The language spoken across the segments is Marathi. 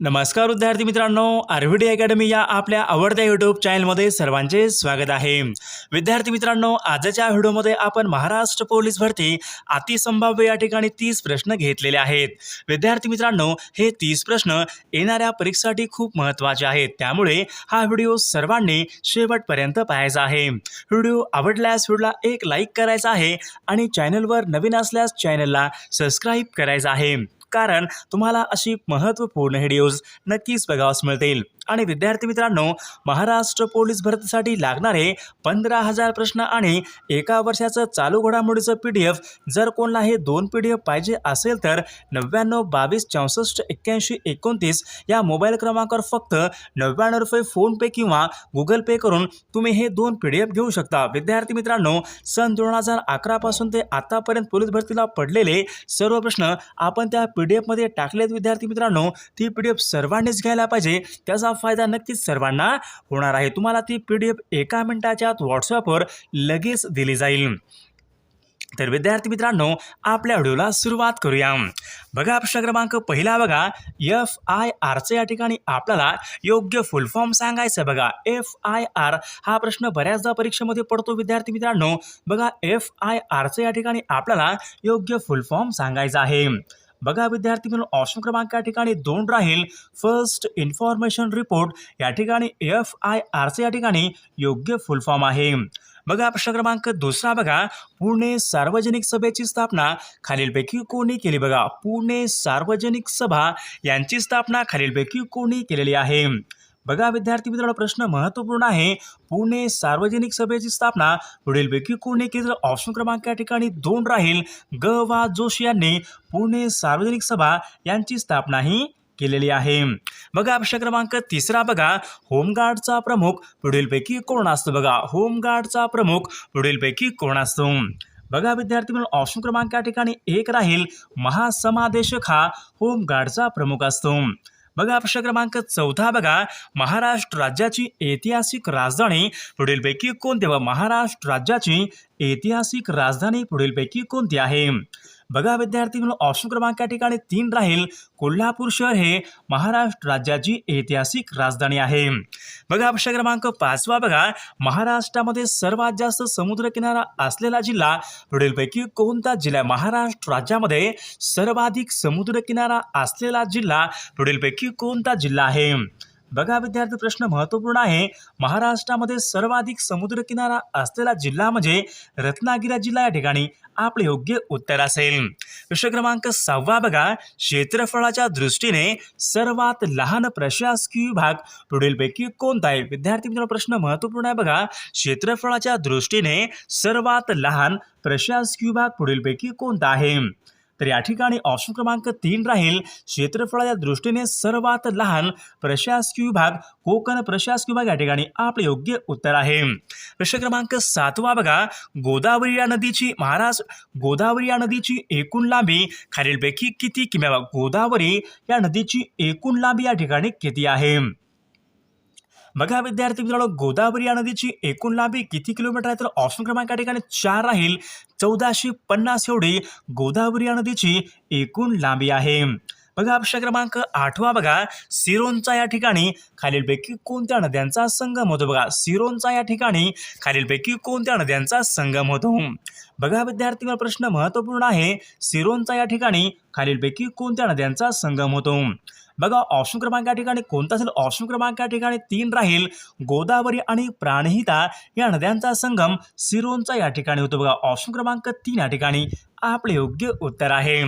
नमस्कार विद्यार्थी मित्रांनो आरव्हीडी अकॅडमी या आपल्या आवडत्या यूट्यूब चॅनलमध्ये सर्वांचे स्वागत आहे. विद्यार्थी मित्रांनो आजच्या व्हिडिओमध्ये आपण महाराष्ट्र पोलीस भरती अतिसंभाव्य या ठिकाणी तीस प्रश्न घेतलेले आहेत. विद्यार्थी मित्रांनो हे तीस प्रश्न येणाऱ्या परीक्षेसाठी खूप महत्त्वाचे आहेत. त्यामुळे हा व्हिडिओ सर्वांनी शेवटपर्यंत पाहायचा आहे. व्हिडिओ आवडल्यास व्हिडिओला एक लाईक करायचा आहे आणि चॅनलवर नवीन असल्यास चॅनलला सबस्क्राईब करायचं आहे. कारण तुम्हाला अशी महत्त्वपूर्ण व्हिडिओज नक्कीच बघावास मिळतील. आणि विद्यार्थी मित्रांनो महाराष्ट्र पोलीस भरतीसाठी लागणारे पंधरा हजार प्रश्न आणि एका वर्षाचं चालू घडामोडीचं पी डी एफ जर कोणाला हे दोन पी डी एफ पाहिजे असेल तर नव्याण्णव बावीस चौसष्ट एक्क्याऐंशी एकोणतीस या मोबाईल क्रमांकावर फक्त नव्याण्णव रुपये फोनपे किंवा गुगल पे करून तुम्ही हे दोन पी डी एफ घेऊ शकता. विद्यार्थी मित्रांनो सन दोन हजार अकरापासून ते आतापर्यंत पोलीस भरतीला पडलेले सर्व प्रश्न आपण त्या पी डी एफमध्ये टाकलेत. विद्यार्थी मित्रांनो ती पी डी एफ सर्वांनीच घ्यायला पाहिजे. त्याचा फायदा नक्कीच सर्वांना होणार आहे. तुम्हाला ती पी डी एफ एका मिनिटाच्या आत व्हॉट्सअपवर लगेच दिली जाईल. तर विद्यार्थी मित्रांनो आपल्या व्हिडिओला सुरुवात करूया. बघा प्रश्न क्रमांक पहिला बघा. एफ आय आरचं या ठिकाणी आपल्याला योग्य फुल फॉर्म सांगायचं बघा. एफ आय आर हा प्रश्न बऱ्याचदा परीक्षेमध्ये पडतो विद्यार्थी मित्रांनो. बघा एफ आय आरचं या ठिकाणी आपल्याला योग्य फुल फॉर्म सांगायचा आहे. बघा विद्यार्थी म्हणून ऑप्शन क्रमांक या ठिकाणी दोन राहील. फर्स्ट इन्फॉर्मेशन रिपोर्ट या ठिकाणी एफ आय आरचं या ठिकाणी योग्य फुल फॉर्म आहे. बघा प्रश्न क्रमांक दुसरा बघा. पुणे सार्वजनिक सभेची स्थापना खालीलपैकी कोणी केली बघा. पुणे सार्वजनिक सभा यांची स्थापना खालीलपैकी कोणी केलेली आहे? बघा विद्यार्थी मित्रांनो प्रश्न महत्त्वपूर्ण आहे. पुणे सार्वजनिक सभेची स्थापना पुढीलपैकी कोणी केली? तर ऑप्शन क्रमांक या ठिकाणी दोन राहील. ग. वा. जोशी यांनी पुणे सार्वजनिक सभा यांची स्थापना ही केलेली आहे. बघा प्रश्न क्रमांक तिसरा बघा. होमगार्डचा प्रमुख पुढीलपैकी कोण असतो? बघा होमगार्डचा प्रमुख पुढीलपैकी कोण असतो? बघा विद्यार्थी म्हणून ऑप्शन क्रमांक या ठिकाणी एक राहील. महासमादेशक हा होमगार्डचा प्रमुख असतो. बघा प्रश्न क्रमांक चौथा बघा. महाराष्ट्र राज्याची ऐतिहासिक राजधानी पुढीलपैकी कोणती? व महाराष्ट्र राज्याची ऐतिहासिक राजधानी पुढीलपैकी कोणती आहे? बघा विद्यार्थी म्हणून ऑप्शन क्रमांक या ठिकाणी तीन राहील. कोल्हापूर शहर हे महाराष्ट्र राज्याची ऐतिहासिक राजधानी आहे. बघा प्रश्न क्रमांक पाचवा बघा. महाराष्ट्रामध्ये सर्वात जास्त समुद्रकिनारा असलेला जिल्हा पुढीलपैकी कोणता? जिल्हा आहे? महाराष्ट्र राज्यामध्ये सर्वाधिक समुद्रकिनारा असलेला जिल्हा पुढीलपैकी कोणता जिल्हा आहे? बघा विद्यार्थी प्रश्न महत्त्वपूर्ण आहे. महाराष्ट्रामध्ये सर्वाधिक समुद्रकिनारा असलेला जिल्हा म्हणजे रत्नागिरी जिल्हा या ठिकाणी. आपले योग्य उत्तर असेल. प्रश्न क्रमांक सहावा बघा. क्षेत्रफळाच्या दृष्टीने सर्वात लहान प्रशासकीय विभाग पुढीलपैकी कोणता आहे? विद्यार्थी मित्रांनो प्रश्न महत्त्वपूर्ण आहे बघा. क्षेत्रफळाच्या दृष्टीने सर्वात लहान प्रशासकीय विभाग पुढीलपैकी कोणता आहे? तर या ठिकाणी ऑप्शन क्रमांक तीन राहील. क्षेत्रफळाच्या दृष्टीने सर्वात लहान प्रशासकीय विभाग कोकण प्रशासकीय विभाग या ठिकाणी आपले योग्य उत्तर आहे. प्रश्न क्रमांक सातवा बघा. गोदावरी या नदीची महाराष्ट्र गोदावरी या नदीची एकूण लांबी खालीलपैकी किती? किंवा गोदावरी या नदीची एकूण लांबी या ठिकाणी किती आहे? बघा विद्यार्थी मित्रांनो गोदावरी या नदीची एकूण लांबी किती किलोमीटर आहे? तर ऑप्शन क्रमांक या ठिकाणी चार राहील. चौदाशे पन्नास एवढी गोदावरी या नदीची एकूण लांबी आहे. बघा प्रश्न क्रमांक आठवा बघा. सिरोंचा या ठिकाणी खालीलपैकी कोणत्या नद्यांचा संगम होतो? बघा सिरोंचा या ठिकाणी खालीलपैकी कोणत्या नद्यांचा संगम होतो? बघा विद्यार्थी प्रश्न महत्त्वपूर्ण आहे. सिरोंचा या ठिकाणी खालीलपैकी कोणत्या नद्यांचा संगम होतो? बघा ऑप्शन क्रमांक या ठिकाणी कोणता असेल? ऑप्शन क्रमांक या ठिकाणी तीन राहील. गोदावरी आणि प्राणहिता या नद्यांचा संगम सिरोंचा या ठिकाणी होतो बघा. ऑप्शन क्रमांक तीन या ठिकाणी आपले योग्य उत्तर आहे.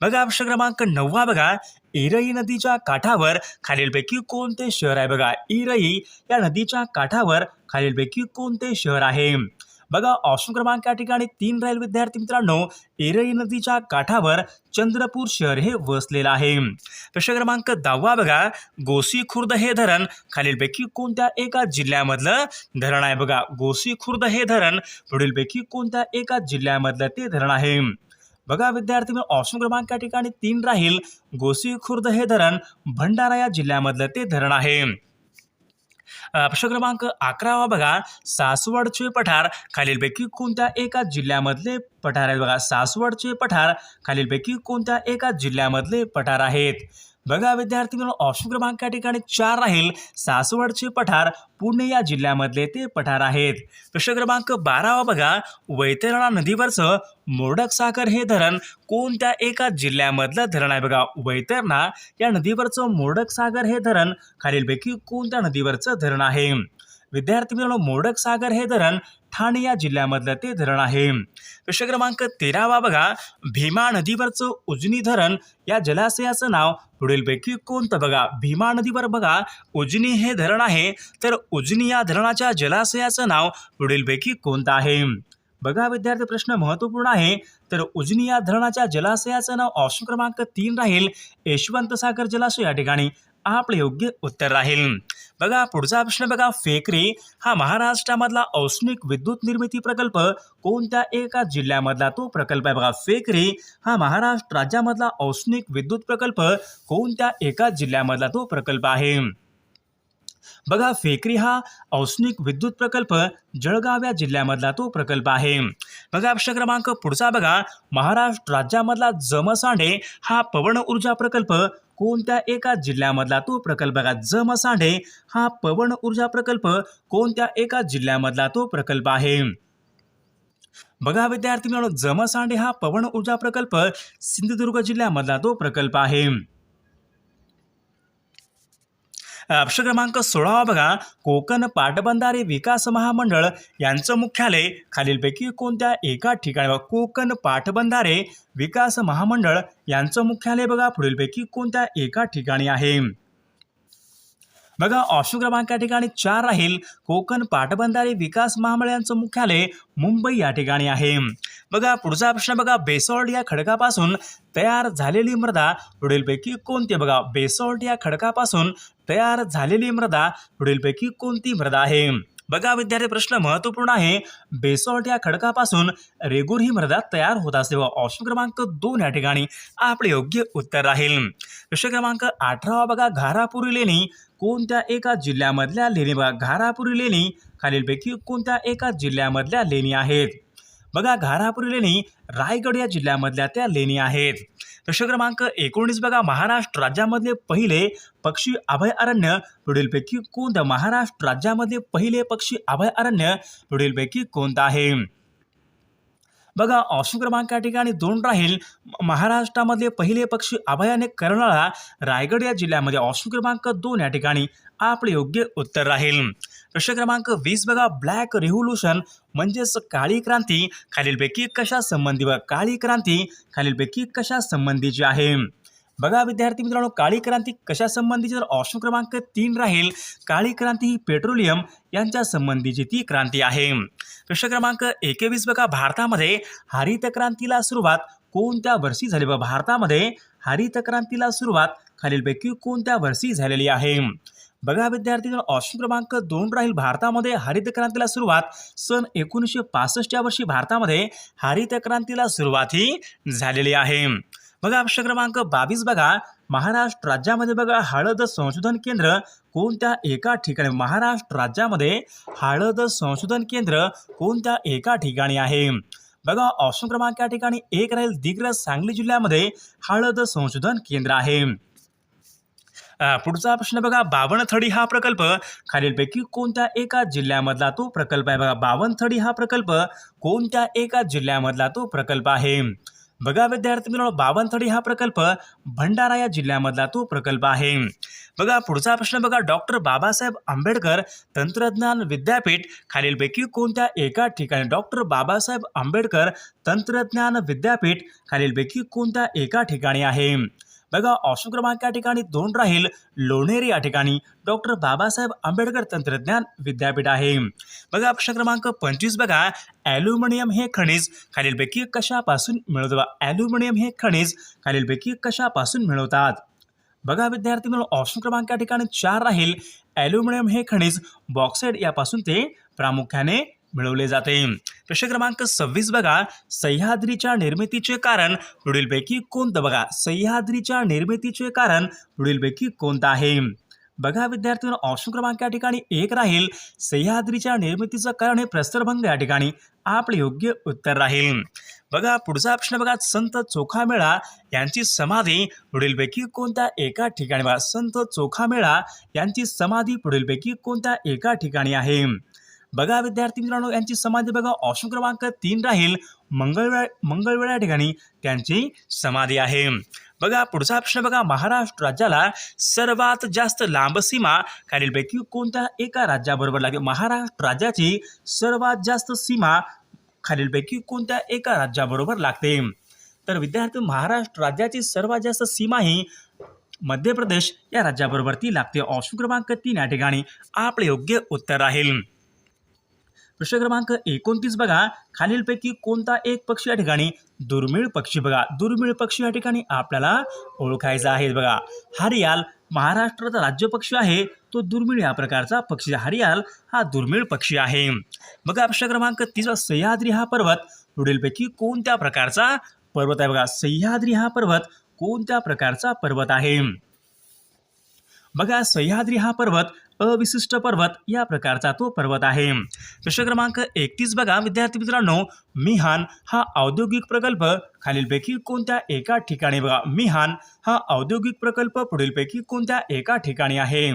बघा ऑप्शन क्रमांक नववा बघा. इरई नदीच्या काठावर खालीलपैकी कोणते शहर आहे? बघा इरई या नदीच्या काठावर खालीलपैकी कोणते शहर आहे? बघा ऑप्शन क्रमांक या ठिकाणी तीन राहील विद्यार्थी मित्रांनो. एरई नदीच्या काठावर चंद्रपूर शहर हे वसलेलं आहे. प्रश्न क्रमांक दहावा बघा. गोसी खुर्द हे धरण खालीलपैकी कोणत्या एका जिल्ह्यामधलं धरण आहे? बघा गोसी खुर्द हे धरण पुढीलपैकी कोणत्या एका जिल्ह्यामधलं ते धरण आहे? बघा विद्यार्थी मी ऑप्शन क्रमांक या ठिकाणी तीन राहील. गोसी खुर्द हे धरण भंडारा या जिल्ह्यामधलं ते धरण आहे. प्रश्न क्रमांक अकरावा बघा. सासवडचे पठार खालीलपैकी कोणत्या एका जिल्ह्यामधले पठार आहेत? बघा सासवडचे पठार खालीलपैकी कोणत्या एका जिल्ह्यामधले पठार आहेत? बघा विद्यार्थी मित्रांनो ऑप्शन क्रमांक या ठिकाणी चार राहील. सासवडचे पठार पुणे या जिल्ह्यामधले ते पठार आहेत. प्रश्न क्रमांक बारावा बघा. वैतरणा नदीवरचं मोडक सागर हे धरण कोणत्या एका जिल्ह्यामधलं धरण आहे बघा? वैतरणा या नदीवरचं मोडक सागर हे धरण खालीलपैकी कोणत्या नदीवरचं धरण आहे? विद्यार्थी मित्रांनो मोडक सागर हे धरण ठाणे या जिल्ह्यामधलं ते धरण आहे. प्रश्न क्रमांक तेरावा बघा. भीमा नदीवरचं उजनी धरण या जलाशयाचं नाव पुढीलपैकी कोणतं बघा? भीमा नदीवर बघा उजनी हे धरण आहे. तर उजनी या धरणाच्या जलाशयाचं नाव पुढीलपैकी कोणतं आहे? बघा विद्यार्थी प्रश्न महत्त्वपूर्ण आहे. तर उजनी या धरणाच्या जलाशयाचं नाव ऑप्शन क्रमांक तीन राहील. यशवंत सागर जलाशय या ठिकाणी. आपलं योग्य उत्तर राहील. बघा पुढचा प्रश्न बघा. फेकरी हा महाराष्ट्रामधला औष्णिक विद्युत निर्मिती प्रकल्प कोणत्या एका जिल्ह्यामधला? तो प्रकल्प आहे बघा. फेकरे हा महाराष्ट्र राज्यामधला औष्णिक विद्युत प्रकल्प कोणत्या एका जिल्ह्यामधला? तो प्रकल्प आहे. बघा फेकरी हा औष्णिक विद्युत प्रकल्प जळगाव या जिल्ह्यामधला तो प्रकल्प आहे. बघा प्रश्न क्रमांक पुढचा बघा. महाराष्ट्र राज्यामधला जमसांडे हा पवन ऊर्जा प्रकल्प कोणत्या एका जिल्ह्यामधला तो प्रकल्प बघा जमसांडे हा पवन ऊर्जा प्रकल्प कोणत्या एका जिल्ह्यामधला तो प्रकल्प आहे? बघा विद्यार्थी मित्रांनो जमसांडे हा पवन ऊर्जा प्रकल्प सिंधुदुर्ग जिल्ह्यामधला तो प्रकल्प आहे. प्रश्न क्रमांक सोळावा बघा कोकण पाटबंधारे विकास महामंडळ यांचं मुख्यालय खालीलपैकी कोणत्या एका ठिकाणी बघा कोकण पाटबंधारे विकास महामंडळ यांचं मुख्यालय बघा पुढीलपैकी कोणत्या एका ठिकाणी आहे? बघा ऑप्शन क्रमांक या ठिकाणी चार राहील. कोकण पाटबंधारे विकास महामंडळांचं मुख्यालय मुंबई या ठिकाणी आहे. बघा पुढचा प्रश्न बघा बेसॉल्ट या खडकापासून तयार झालेली मृदा पुढीलपैकी कोणती? आहे? बघा बेसॉल्ट या खडकापासून तयार झालेली मृदा पुढीलपैकी कोणती मृदा आहे? बघा विद्यार्थी प्रश्न महत्त्वपूर्ण आहे. बेसॉल्ट या खडकापासून रेगुर ही मृदा तयार होत असते व ऑप्शन क्रमांक दोन या ठिकाणी आपले योग्य उत्तर राहील. प्रश्न क्रमांक अठरावा बघा घारापुरी लेणी. कोणत्या एका जिल्ह्यामधल्या लेणी बघा घारापुरी लेणी. खालीलपैकी कोणत्या एका जिल्ह्यामधल्या लेणी आहेत? बघा घारापुरी लेणी रायगड या जिल्ह्यामधल्या त्या लेणी आहेत. प्रश्न क्रमांक एकोणीस बघा. महाराष्ट्र राज्यामधले पहिले पक्षी अभयारण्य पुढीलपैकी कोणतं महाराष्ट्र राज्यामधले पहिले पक्षी अभयारण्य पुढीलपैकी कोणतं आहे? बघा ऑप्शन क्रमांक या ठिकाणी दोन राहील. महाराष्ट्रामध्ये पहिले पक्षी अभयाने करणारा रायगड या जिल्ह्यामध्ये ऑप्शन क्रमांक दोन या ठिकाणी आपले योग्य उत्तर राहील. प्रश्न क्रमांक वीस बघा. ब्लॅक रेव्होल्युशन म्हणजेच काळी क्रांती. खालीलपैकी कशा संबंधी बघा? काळी क्रांती खालीलपैकी कशा संबंधीची आहे? बघा विद्यार्थी मित्रांनो काळी क्रांती कशा संबंधीची? तर ऑप्शन क्रमांक तीन राहील. काळी क्रांती ही पेट्रोलियम यांच्या संबंधीची ती क्रांती आहे. प्रश्न क्रमांक एकवीस बघा. भारतामध्ये हरित क्रांतीला सुरुवात कोणत्या वर्षी झाली? बघा भारतामध्ये हरित क्रांतीला सुरुवात खालीलपैकी कोणत्या वर्षी झालेली आहे? बघा विद्यार्थी ऑप्शन क्रमांक दोन राहील भारतामध्ये हरित क्रांतीला सुरुवात. सन एकोणीसशे पासष्टच्या वर्षी भारतामध्ये हरित क्रांतीला सुरुवात ही झालेली आहे. बघा प्रश्न क्रमांक बावीस बघा. महाराष्ट्र राज्यामध्ये बघा हळद संशोधन केंद्र कोणत्या एका ठिकाणी? महाराष्ट्र राज्यामध्ये हळद संशोधन केंद्र कोणत्या एका ठिकाणी आहे? बघा ऑप्शन क्रमांक या ठिकाणी एक राहील दिग्रज सांगली जिल्ह्यामध्ये हळद संशोधन केंद्र आहे. पुढचा प्रश्न बघा बावनथडी हा प्रकल्प खालीलपैकी कोणत्या एका जिल्ह्यामधला तो प्रकल्प आहे? बघा बावनथडी हा प्रकल्प कोणत्या एका जिल्ह्यामधला तो प्रकल्प आहे? बघा विद्यार्थी मित्रांनो बावनथडी हा प्रकल्प भंडारा या जिल्ह्यामधला तो प्रकल्प आहे. बघा पुढचा प्रश्न बघा डॉक्टर बाबासाहेब आंबेडकर तंत्रज्ञान विद्यापीठ खालीलपैकी कोणत्या एका ठिकाणी? डॉक्टर बाबासाहेब आंबेडकर तंत्रज्ञान विद्यापीठ खालीलपैकी कोणत्या एका ठिकाणी आहे? बघा ऑप्शन क्रमांक या ठिकाणी दोन राहील. लोणेरे या ठिकाणी डॉक्टर बाबासाहेब आंबेडकर तंत्रज्ञान विद्यापीठ आहे. बघा प्रश्न क्रमांक पंचवीस बघा. ॲल्युमिनियम हे खनिज. खालीलपैकी कशापासून मिळवतो ॲल्युमिनियम हे खनिज. खालीलपैकी कशापासून मिळवतात? बघा विद्यार्थी म्हणून ऑप्शन क्रमांक या ठिकाणी चार राहील. ॲल्युमिनियम हे खनिज. बॉक्साईड यापासून ते प्रामुख्याने मिळवले जाते. प्रश्न क्रमांक सव्वीस बघा. सह्याद्रीच्या निर्मितीचे कारण पुढीलपैकी कोणतं? बघा सह्याद्रीच्या निर्मितीचे कारण पुढीलपैकी कोणतं आहे? बघा विद्यार्थी ऑप्शन क्रमांक या ठिकाणी एक राहील. सह्याद्रीच्या निर्मितीचं कारण हे प्रस्तरभंग या ठिकाणी आपले योग्य उत्तर राहील. बघा पुढचा प्रश्न बघा. संत चोखामेळा यांची समाधी पुढीलपैकी कोणत्या एका ठिकाणी? बघा संत चोखामेळा यांची समाधी पुढीलपैकी कोणत्या एका ठिकाणी आहे? बघा विद्यार्थी मित्रांनो यांची समाधी बघा ऑप्शन क्रमांक तीन राहील. मंगळवेळा मंगळवेळा या ठिकाणी त्यांची समाधी आहे. बघा पुढचा प्रश्न बघा महाराष्ट्र राज्याला सर्वात जास्त लांब सीमा खालीलपैकी कोणत्या एका राज्याबरोबर लागते महाराष्ट्र राज्याची सर्वात जास्त सीमा खालीलपैकी कोणत्या एका राज्याबरोबर लागते? तर विद्यार्थी महाराष्ट्र राज्याची सर्वात जास्त सीमा ही मध्य प्रदेश या राज्याबरोबर ती लागते. ऑप्शन क्रमांक तीन या ठिकाणी आपले योग्य उत्तर राहील. प्रश्न क्रमांक एकोणतीस बघा. खालीलपैकी कोणता एक पक्षी या ठिकाणी दुर्मिळ पक्षी बघा. दुर्मिळ पक्षी या ठिकाणी आपल्याला ओळखायचा आहे बघा. हरियाल महाराष्ट्राचा राज्य पक्षी आहे. तो दुर्मिळ या प्रकारचा पक्षी हरियाल हा दुर्मिळ पक्षी आहे. बघा प्रश्न क्रमांक तिसरा सह्याद्री हा पर्वत. पुढीलपैकी कोणत्या प्रकारचा पर्वत आहे बघा. सह्याद्री हा पर्वत कोणत्या प्रकारचा पर्वत आहे? बघा सह्याद्री हा पर्वत अविशिष्ट पर्वत या प्रकारचा तो पर्वत आहे. प्रश्न क्रमांक एकतीस बघा. विद्यार्थी मित्रांनो मिहान हा औद्योगिक प्रकल्प खालीलपैकी कोणत्या एका ठिकाणी बघा. मिहान हा औद्योगिक प्रकल्प पुढीलपैकी कोणत्या एका ठिकाणी आहे?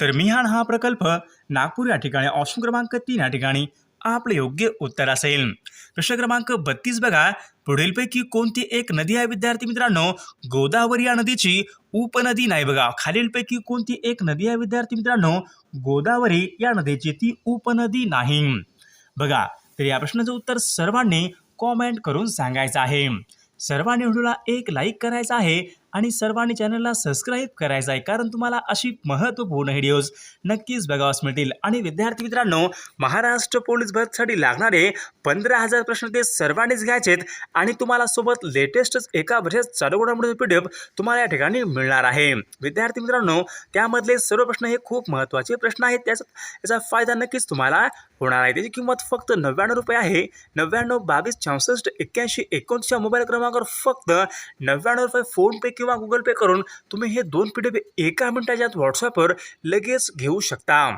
तर मिहान हा प्रकल्प नागपूर या ठिकाणी ऑप्शन क्रमांक तीन या ठिकाणी. आपले योग्य उत्तर असेल. प्रश्न क्रमांक बत्तीस बघा. पुढीलपैकी कोणती एक नदी आहे? विद्यार्थी मित्रांनो गोदावरी या नदीची उपनदी नाही बघा. खालीलपैकी कोणती एक नदी आहे? विद्यार्थी मित्रांनो गोदावरी या नदीची ती उपनदी नाही. बघा तर या प्रश्नाचं उत्तर सर्वांनी कॉमेंट करून सांगायचं आहे. सर्वांनी व्हिडिओला एक लाईक करायचा आहे. आणि सर्वांनी चॅनलला सबस्क्राईब करायचं आहे. कारण तुम्हाला अशी महत्त्वपूर्ण व्हिडिओज नक्कीच बघावास मिळतील. आणि विद्यार्थी मित्रांनो महाराष्ट्र पोलीस भरतीसाठी लागणारे पंधरा हजार प्रश्न ते सर्वांनीच घ्यायचेत आणि तुम्हाला सोबत लेटेस्टच एका वर्षात चालू घडामोडी पी डी एफ तुम्हाला या ठिकाणी मिळणार आहे. विद्यार्थी मित्रांनो त्यामधले सर्व प्रश्न हे खूप महत्त्वाचे प्रश्न आहेत. त्याचा याचा फायदा नक्कीच तुम्हाला होणार आहे. त्याची किंमत फक्त नव्याण्णव रुपये आहे. नव्याण्णव बावीस चौसष्ट एक्क्याऐंशी एकोणतीसच्या मोबाईल क्रमांकावर फक्त नव्याण्णव रुपये फोनपे किंवा किंवा गुगल पे करून तुम्ही हे दोन पी डी एफ एका मिनिटाच्या आत व्हॉट्सअपवर लगेच घेऊ शकता.